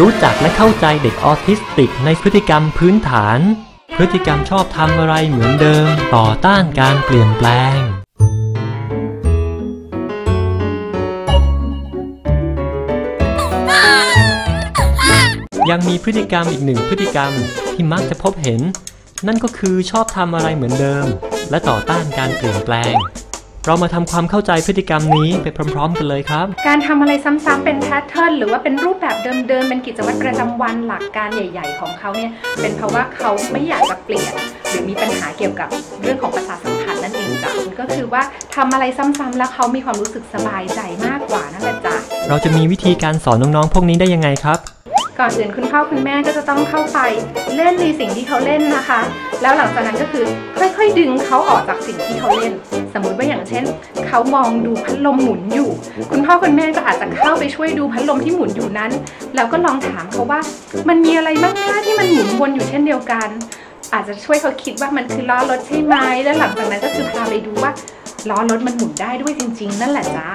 รู้จักและเข้าใจเด็กออทิสติกในพฤติกรรมพื้นฐาน พฤติกรรมชอบทำอะไรเหมือนเดิม ต่อต้านการเปลี่ยนแปลง ยังมีพฤติกรรมอีกหนึ่งพฤติกรรมที่มักจะพบเห็น นั่นก็คือชอบทำอะไรเหมือนเดิม และต่อต้านการเปลี่ยนแปลง เรามาทำความเข้าใจพฤติกรรมนี้ไปพร้อม ๆ กันเลยครับ การทำอะไรซ้ำๆเป็นแพทเทิร์นหรือว่าเป็นรูปแบบเดิมๆ เป็นกิจวัตรประจำวันหลักการใหญ่ ๆ ของเขาเนี่ย เป็นเพราะว่าเขาไม่อยากจะเปลี่ยน หรือมีปัญหาเกี่ยวกับเรื่องของประสาทสัมผัสนั่นเองจ้ะก็คือว่าทำอะไรซ้ำๆแล้วเขามีความรู้สึกสบายใจมากกว่านั่นแหละจ้ะเราจะมีวิธีการสอนน้องๆ พวกนี้ได้ยังไงครับก่อนอื่นคุณพ่อคุณแม่ก็จะต้องเข้าไปเล่นในสิ่งที่เขาเล่นนะคะ แล้วหลังจากนั้นก็คือค่อยๆ ดึงเขาออกจากสิ่งที่เขาเล่น สมมุติว่าอย่างเช่น เขามองดูพัดลมหมุนอยู่ คุณพ่อคุณแม่ก็อาจจะเข้าไปช่วยดูพัดลมที่หมุนอยู่นั้น แล้วก็ลองถามเขาว่า มันมีอะไรบ้างนะที่มันหมุนวนอยู่เช่นเดียวกัน อาจจะช่วยเขาคิดว่ามันคือล้อรถใช่ไหมแล้วหลังจากนั้นก็คือพาไปดูว่าล้อรถมันหมุนได้ด้วยจริง ๆ นั่นแหละจ้า